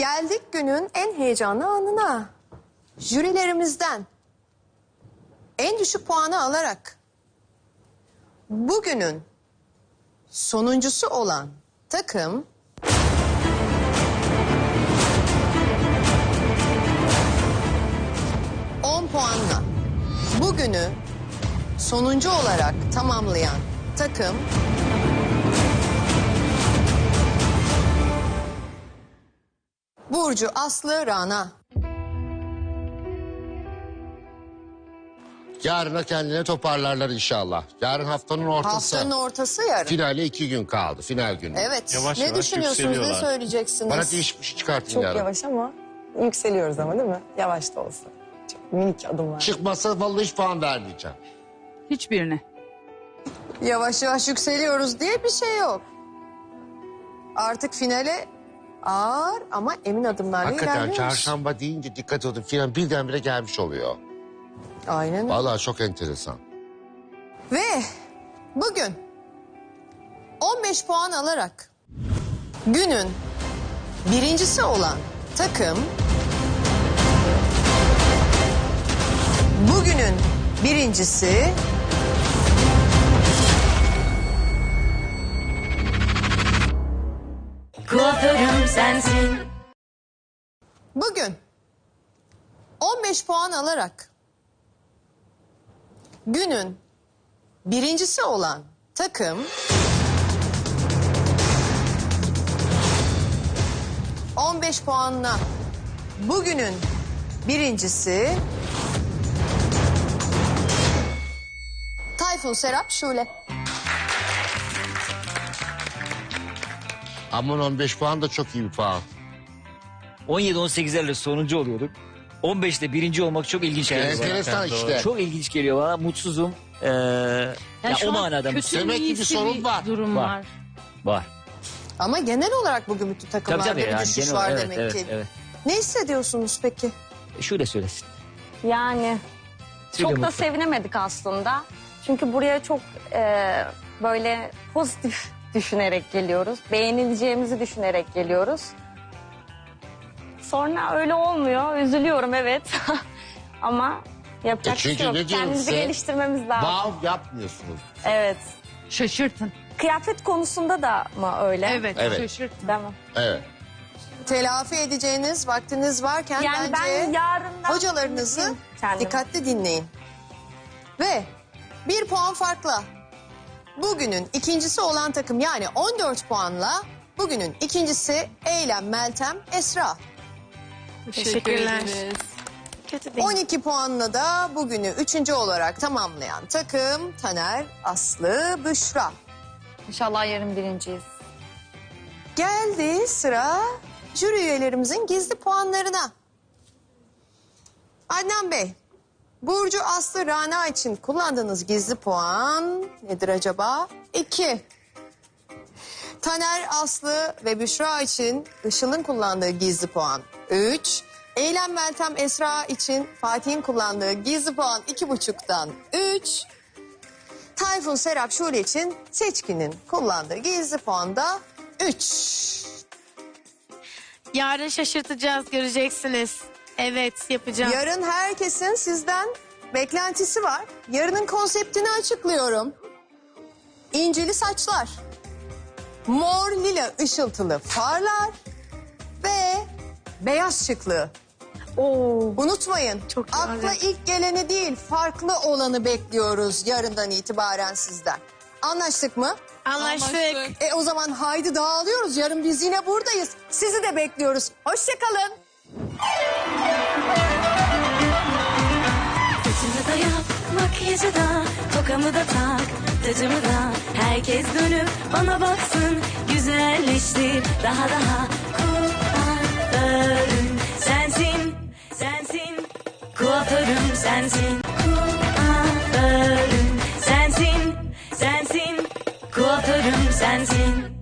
Geldik günün en heyecanlı anına. Jürilerimizden en düşük puanı alarak bugünün sonuncusu olan takım ...10 puanla bugünü sonuncu olarak tamamlayan takım... Burcu Aslı Rana. Yarına kendine toparlarlar inşallah. Yarın haftanın ortası. Haftanın ortası yarın. Finale iki gün kaldı. Final günü. Evet. Yavaş ne yavaş düşünüyorsunuz? Ne yükseliyorlar. söyleyeceksiniz? Bana değişik bir şey çıkartın Çok yarın. yavaş ama yükseliyoruz ama değil mi? Yavaş da olsa. Çok minik adımlar. Çıkmasa vallahi hiç puan vermeyeceğim. Hiçbirine. Yavaş yavaş yükseliyoruz diye bir şey yok. Artık finale ağır ama emin adımlarla Hakikaten ilerliyoruz. çarşamba deyince dikkat edin final birdenbire gelmiş oluyor. Aynen öyle. Vallahi çok enteresan. Ve bugün 15 puan alarak günün birincisi olan takım bugünün birincisi Kuaförüm sensin. bugün 15 puan alarak günün birincisi olan takım ...15 puanla bugünün birincisi... Tayfun Serap Şule. Aman 15 puan da çok iyi bir puan. 17-18'lerle sonuncu oluyorduk. 15'te birinci olmak çok ilginç geliyor bana. Enteresan doğru. işte. Çok ilginç geliyor bana. Mutsuzum. Ee, ya şu o an manada mutsuzum. Demek ki bir sorun var. Durum Var. var. Var. Ama genel olarak bugün bütün Tabii takımlarda tabii. bir Yani, düşüş genel- var evet, demek evet, ki. Evet. Ne hissediyorsunuz peki? Şöyle söylesin. Yani Söyle çok da Mutlu. sevinemedik aslında. Çünkü buraya çok e, böyle pozitif düşünerek geliyoruz. Beğenileceğimizi düşünerek geliyoruz. Sonra öyle olmuyor. Üzülüyorum evet. Ama yapacak E çünkü bir şey yok. ne diyorum Kendimizi size? geliştirmemiz lazım. Wow yapmıyorsunuz. Evet. Şaşırtın. Kıyafet konusunda da mı öyle? Evet, Evet. şaşırtın. Değil mi? Evet. Telafi edeceğiniz vaktiniz varken Yani bence ben yarından hocalarınızı dikkatli dinleyin. Ve bir puan farkla bugünün ikincisi olan takım yani 14 puanla bugünün ikincisi Eylem, Meltem, Esra. Teşekkürler. Kötü değil. 12 puanla da bugünü üçüncü olarak tamamlayan takım Taner, Aslı, Büşra. İnşallah yarın birinciyiz. Geldi sıra jüri üyelerimizin gizli puanlarına. Adnan Bey, Burcu Aslı Rana için kullandığınız gizli puan nedir acaba? İki. Taner Aslı ve Büşra için Işıl'ın kullandığı gizli puan üç. Eylem Meltem Esra için Fatih'in kullandığı gizli puan iki buçuktan üç. Tayfun Serap Şule için Seçkin'in kullandığı gizli puan da üç. Yarın şaşırtacağız göreceksiniz. Evet yapacağım. Yarın herkesin sizden beklentisi var. Yarının konseptini açıklıyorum. İncili saçlar, mor lila ışıltılı farlar ve beyaz şıklığı. Unutmayın Çok akla güzel. ilk geleni değil farklı olanı bekliyoruz yarından itibaren sizden. Anlaştık mı? Anlaştık. E o zaman haydi dağılıyoruz. Yarın biz yine buradayız. Sizi de bekliyoruz. Hoşçakalın. Saçımı da yap, makyajı da, tokamı da tak, tacımı da. Herkes dönüp bana baksın, güzelleştir daha daha. Kuaförüm sensin, sensin. Kuaförüm sensin. Kuaförüm sensin, sensin. Kuaförüm sensin.